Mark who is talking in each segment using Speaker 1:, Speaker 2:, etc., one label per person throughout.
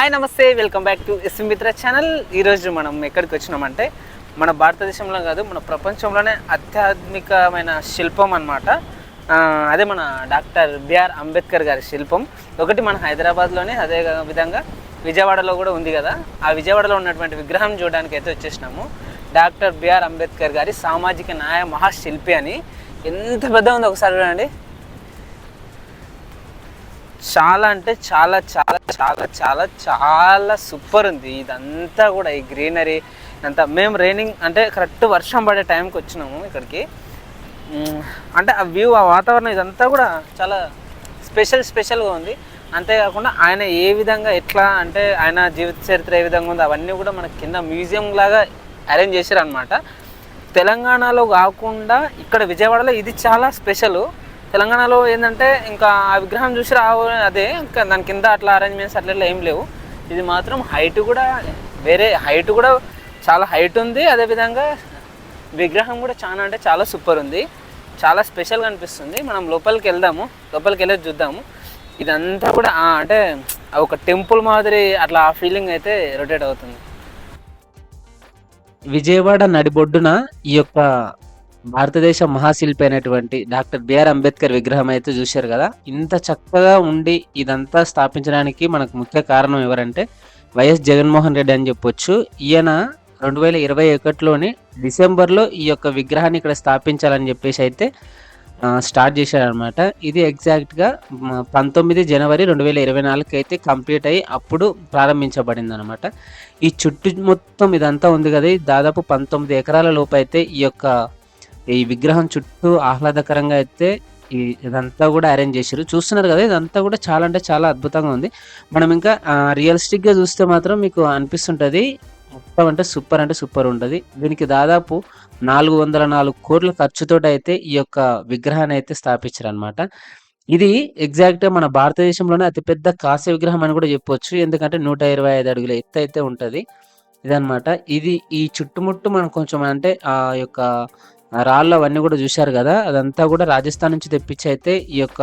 Speaker 1: Hi నమస్తే. Welcome back to S Mitra channel ఈరోజు మనం ఎక్కడికి వచ్చినామంటే మన భారతదేశంలో కాదు మన ప్రపంచంలోనే ఆధ్యాత్మికమైన శిల్పం అనమాట అదే మన డాక్టర్ బిఆర్ అంబేద్కర్ గారి శిల్పం. ఒకటి మన హైదరాబాద్లోనే అదే విధంగా విజయవాడలో కూడా ఉంది కదా. ఆ విజయవాడలో ఉన్నటువంటి విగ్రహం చూడడానికి అయితే వచ్చేసినాము. డాక్టర్ బిఆర్ అంబేద్కర్ గారి సామాజిక న్యాయ మహాశిల్పి అని. ఎంత పెద్ద ఉంది ఒకసారి చూడండి. చాలా అంటే చాలా చాలా చాలా చాలా చాలా సూపర్ ఉంది. ఇదంతా కూడా ఈ గ్రీనరీ అంతా. మేము రైనింగ్ అంటే కరెక్ట్ వర్షం పడే టైంకి వచ్చినాము ఇక్కడికి. అంటే ఆ వ్యూ ఆ వాతావరణం ఇదంతా కూడా చాలా స్పెషల్ స్పెషల్గా ఉంది. అంతేకాకుండా ఆయన ఏ విధంగా ఎట్లా అంటే ఆయన జీవిత చరిత్ర ఏ విధంగా ఉంది అవన్నీ కూడా మన కింద మ్యూజియం లాగా అరేంజ్ చేశారు అనమాట తెలంగాణలో కాకుండా ఇక్కడ విజయవాడలో ఇది చాలా స్పెషల్ తెలంగాణలో ఏంటంటే ఇంకా ఆ విగ్రహం చూసి రావు అదే ఇంకా దాని కింద అట్లా అరేంజ్మెంట్స్ అట్లా ఏం లేవు. ఇది మాత్రం హైట్ కూడా వేరే హైట్ కూడా చాలా హైట్ ఉంది. అదేవిధంగా విగ్రహం కూడా చాలా అంటే చాలా సూపర్ ఉంది. చాలా స్పెషల్గా అనిపిస్తుంది. మనం లోపలికి వెళ్దాము. లోపలికి వెళ్ళి చూద్దాము. ఇదంతా కూడా అంటే ఒక టెంపుల్ మాదిరి అట్లా ఆ ఫీలింగ్ అయితే రొటేట్ అవుతుంది.
Speaker 2: విజయవాడ నడిబొడ్డున ఈ యొక్క భారతదేశ మహాశిల్పి అయినటువంటి డాక్టర్ బిఆర్ అంబేద్కర్ విగ్రహం అయితే చూశారు కదా. ఇంత చక్కగా ఉండి ఇదంతా స్థాపించడానికి మనకు ముఖ్య కారణం ఎవరంటే వైఎస్ జగన్మోహన్ రెడ్డి అని చెప్పొచ్చు. ఈయన రెండు వేల ఇరవై ఒకటిలోని డిసెంబర్లో ఈ యొక్క విగ్రహాన్ని ఇక్కడ స్థాపించాలని చెప్పేసి అయితే స్టార్ట్ చేశారనమాట ఇది ఎగ్జాక్ట్గా పంతొమ్మిది జనవరి రెండు వేల ఇరవై నాలుగుకి అయితే కంప్లీట్ అయ్యి అప్పుడు ప్రారంభించబడింది అనమాట ఈ చుట్టూ మొత్తం ఇదంతా ఉంది కదా దాదాపు పంతొమ్మిది ఎకరాల లోపు అయితే ఈ యొక్క ఈ విగ్రహం చుట్టూ ఆహ్లాదకరంగా అయితే ఈ ఇదంతా కూడా అరేంజ్ చేశారు చూస్తున్నారు కదా ఇదంతా కూడా చాలా అంటే చాలా అద్భుతంగా ఉంది. మనం ఇంకా రియలిస్టిక్గా చూస్తే మాత్రం మీకు అనిపిస్తుంటుంది మొత్తం అంటే సూపర్ అంటే సూపర్ ఉంటుంది. దీనికి దాదాపు నాలుగు వందల నాలుగు కోట్ల ఖర్చుతో అయితే ఈ యొక్క విగ్రహాన్ని అయితే స్థాపించారు అనమాట ఇది ఎగ్జాక్ట్ మన భారతదేశంలోనే అతిపెద్ద కాంస్య విగ్రహం అని కూడా చెప్పొచ్చు. ఎందుకంటే నూట ఇరవై ఐదు అడుగుల ఎత్తు అయితే ఉంటుంది. ఇదనమాట ఇది ఈ చుట్టుముట్టు మనం కొంచెం అంటే ఆ యొక్క రాళ్ళు అవన్నీ కూడా చూశారు కదా? అదంతా కూడా రాజస్థాన్ నుంచి తెప్పించి అయితే ఈ యొక్క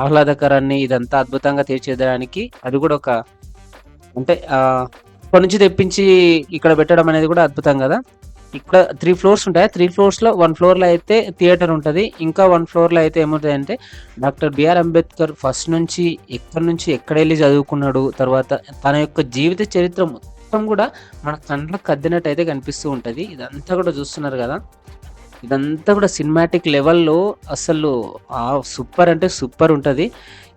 Speaker 2: ఆహ్లాదకరాన్ని ఇదంతా అద్భుతంగా తీర్చిదిద్దడానికి అది కూడా ఒక అంటే ఇక్కడ నుంచి తెప్పించి ఇక్కడ పెట్టడం అనేది కూడా అద్భుతం కదా? ఇక్కడ త్రీ ఫ్లోర్స్ ఉంటాయి? త్రీ ఫ్లోర్స్లో వన్ ఫ్లోర్లో అయితే థియేటర్ ఉంటుంది. ఇంకా వన్ ఫ్లోర్లో అయితే ఏముంటుంది అంటే డాక్టర్ బిఆర్ అంబేద్కర్ ఫస్ట్ నుంచి ఎక్కడి నుంచి ఎక్కడ వెళ్ళి చదువుకున్నాడు తర్వాత తన యొక్క జీవిత చరిత్ర మొత్తం కూడా మన కండ్లకు కద్దినట్టు అయితే కనిపిస్తూ ఉంటుంది. ఇదంతా కూడా చూస్తున్నారు కదా? ఇదంతా కూడా సినిమాటిక్ లెవెల్లో అసలు సూపర్ అంటే సూపర్ ఉంటుంది.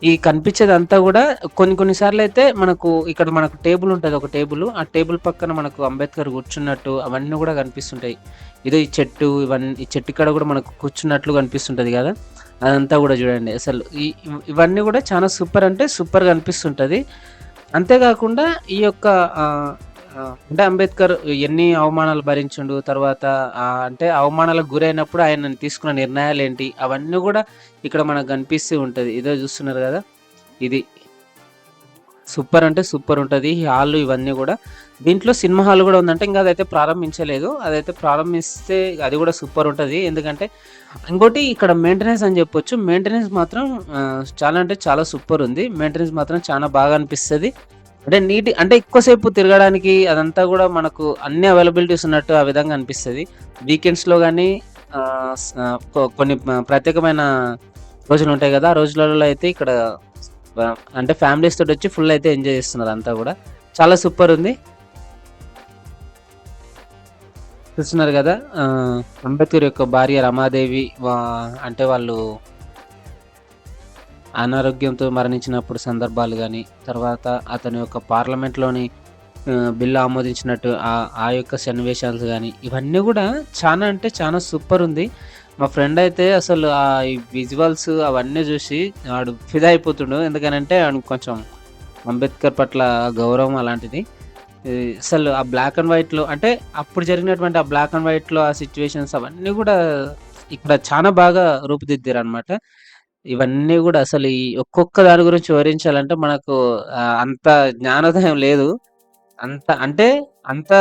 Speaker 2: ఈ కనిపించేదంతా కూడా కొన్ని కొన్నిసార్లు అయితే మనకు ఇక్కడ మనకు టేబుల్ ఉంటుంది ఒక టేబుల్ ఆ టేబుల్ పక్కన మనకు అంబేద్కర్ కూర్చున్నట్టు అవన్నీ కూడా కనిపిస్తుంటాయి. ఇదో ఈ చెట్టు ఇవన్నీ ఈ చెట్టు కాడ కూడా మనకు కూర్చున్నట్లు కనిపిస్తుంటది కదా. అదంతా కూడా చూడండి. అసలు ఈ ఇవన్నీ కూడా చాలా సూపర్ అంటే సూపర్గా అనిపిస్తుంటుంది అంతేకాకుండా ఈ యొక్క అంటే అంబేద్కర్ ఎన్ని అవమానాలు భరించుండు తర్వాత అంటే అవమానాలకు గురైనప్పుడు ఆయన తీసుకున్న నిర్ణయాలు ఏంటి అవన్నీ కూడా ఇక్కడ మనకు కనిపిస్తూ ఉంటుంది. ఇదో చూస్తున్నారు కదా? ఇది. సూపర్ అంటే సూపర్ ఉంటుంది. ఈ హాల్ ఇవన్నీ కూడా. దీంట్లో సినిమా హాల్ కూడా ఉందంటే ఇంకా అదైతే ప్రారంభించలేదు. అదైతే ప్రారంభిస్తే అది కూడా సూపర్ ఉంటుంది. ఎందుకంటే ఇంకోటి ఇక్కడ మెయింటెనెన్స్ అని చెప్పొచ్చు. మెయింటెనెన్స్ మాత్రం చాలా అంటే చాలా సూపర్ ఉంది. మెయింటెనెన్స్ మాత్రం చాలా బాగా అనిపిస్తుంది. అంటే నీట్ అంటే ఎక్కువసేపు తిరగడానికి అదంతా కూడా మనకు అన్ని అవైలబిలిటీస్ ఉన్నట్టు ఆ విధంగా అనిపిస్తుంది. వీకెండ్స్లో కానీ కొన్ని ప్రత్యేకమైన రోజులు ఉంటాయి కదా ఆ రోజులలో అయితే ఇక్కడ అంటే ఫ్యామిలీస్ తోటి వచ్చి ఫుల్ అయితే ఎంజాయ్ చేస్తున్నారు అంతా కూడా. చాలా సూపర్ ఉంది. చూస్తున్నారు కదా అంబేద్కర్ యొక్క భార్య రమాదేవి అంటే వాళ్ళు అనారోగ్యంతో మరణించినప్పుడు సందర్భాలు కానీ తర్వాత అతని యొక్క పార్లమెంట్లోని బిల్లు ఆమోదించినట్టు ఆ ఆ యొక్క సన్నివేశాలు కానీ ఇవన్నీ కూడా చాలా అంటే చాలా సూపర్ ఉంది. మా ఫ్రెండ్ అయితే అసలు ఆ విజువల్స్ అవన్నీ చూసి వాడు ఫిదా అయిపోతుండు. ఎందుకనంటే వాడికి కొంచెం అంబేద్కర్ పట్ల గౌరవం అలాంటిది. అసలు ఆ బ్లాక్ అండ్ వైట్లో అంటే అప్పుడు జరిగినటువంటి ఆ బ్లాక్ అండ్ వైట్లో ఆ సిచ్యువేషన్స్ అవన్నీ కూడా ఇక్కడ చాలా బాగా రూపుదిద్దారు అనమాట ఇవన్నీ కూడా అసలు ఈ ఒక్కొక్క దాని గురించి వివరించాలంటే మనకు అంత జ్ఞానోదయం లేదు. అంత అంటే అంత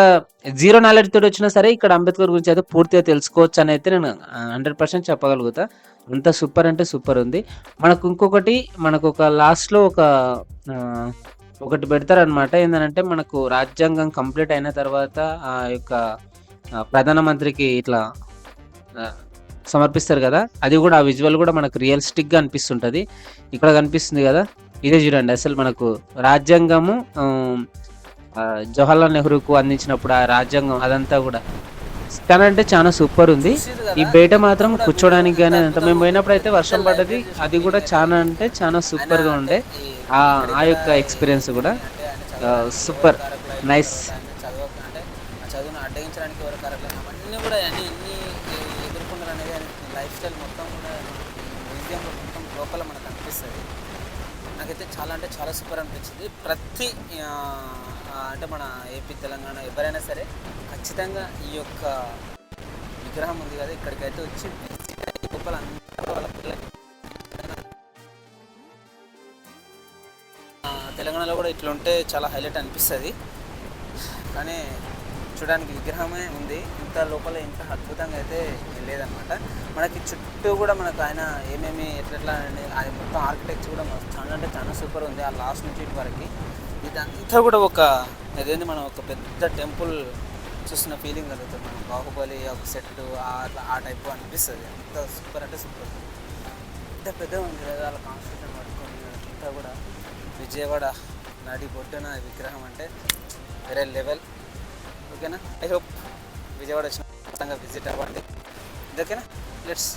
Speaker 2: జీరో నాలెడ్జ్ తోటి వచ్చినా సరే ఇక్కడ అంబేద్కర్ గురించి అయితే పూర్తిగా తెలుసుకోవచ్చు అని అయితే నేను హండ్రెడ్ పర్సెంట్ చెప్పగలుగుతా. అంత సూపర్ అంటే సూపర్ ఉంది. మనకు ఇంకొకటి మనకు ఒక లాస్ట్లో ఒక ఒకటి పెడతారనమాట ఏంటంటే మనకు రాజ్యాంగం కంప్లీట్ అయిన తర్వాత ఆ యొక్క ప్రధానమంత్రికి ఇట్లా సమర్పిస్తారు కదా? అది కూడా ఆ విజువల్ కూడా మనకు రియలిస్టిక్గా అనిపిస్తుంటుంది. ఇక్కడ కనిపిస్తుంది కదా? ఇదే చూడండి అసలు మనకు రాజ్యాంగము జవహర్లాల్ నెహ్రూకు అందించినప్పుడు ఆ రాజ్యాంగం అదంతా కూడా చాలా అంటే చాలా సూపర్ ఉంది. ఈ బయట మాత్రం కూర్చోడానికి కానీ అంత మేము పోయినప్పుడు అయితే వర్షం పడ్డది. అది కూడా చాలా అంటే చాలా సూపర్గా ఉండే. ఆ ఆ యొక్క ఎక్స్పీరియన్స్ కూడా సూపర్ నైస్
Speaker 1: చదువు చదువును అడ్డగించడానికి ఎవరు కరెక్ట్ అవన్నీ కూడా అన్ని ఎన్ని అనేది లైఫ్ స్టైల్ మొత్తం కూడా మ్యూజియంలో మొత్తం లోపల మనకు అనిపిస్తుంది. నాకైతే చాలా అంటే చాలా సూపర్ అనిపించింది. ప్రతి అంటే మన ఏపీ తెలంగాణ ఎవరైనా సరే ఖచ్చితంగా ఈ యొక్క విగ్రహం ఉంది కదా ఇక్కడికైతే వచ్చి లోపల అందరూ వాళ్ళ పిల్లలకి తెలంగాణలో కూడా ఇట్లా ఉంటే చాలా హైలైట్ అనిపిస్తుంది. కానీ చూడడానికి విగ్రహమే ఉంది. ఇంత లోపల ఇంత అద్భుతంగా అయితే లేదనమాట. మనకి చుట్టూ కూడా మనకు ఆయన ఏమేమి ఎట్లెట్లా అని అది మొత్తం ఆర్కిటెక్చర్ కూడా మస్తు చాలా అంటే చాలా సూపర్ ఉంది. ఆ లాస్ట్ నుంచి ఇటు వరకు. ఇదంతా కూడా ఒక అదేంటి మనం ఒక పెద్ద టెంపుల్ చూసిన ఫీలింగ్ కలుగుతుంది మనం బాహుబలి ఒక సెట్ అట్లా ఆ టైప్ అనిపిస్తుంది. అంత సూపర్ అంటే సూపర్ ఇంత పెద్దగా ఉంది కదా వాళ్ళ కాన్స్టిట్యూషన్ పట్టుకొని అంతా కూడా విజయవాడ నడి బొడ్డున విగ్రహం అంటే వేరే లెవెల్ ఓకేనా? ఐ హోప్ విజయవాడ వచ్చిన ఖచ్చితంగా విజిట్ అవ్వండి. ఓకేనా లెట్స్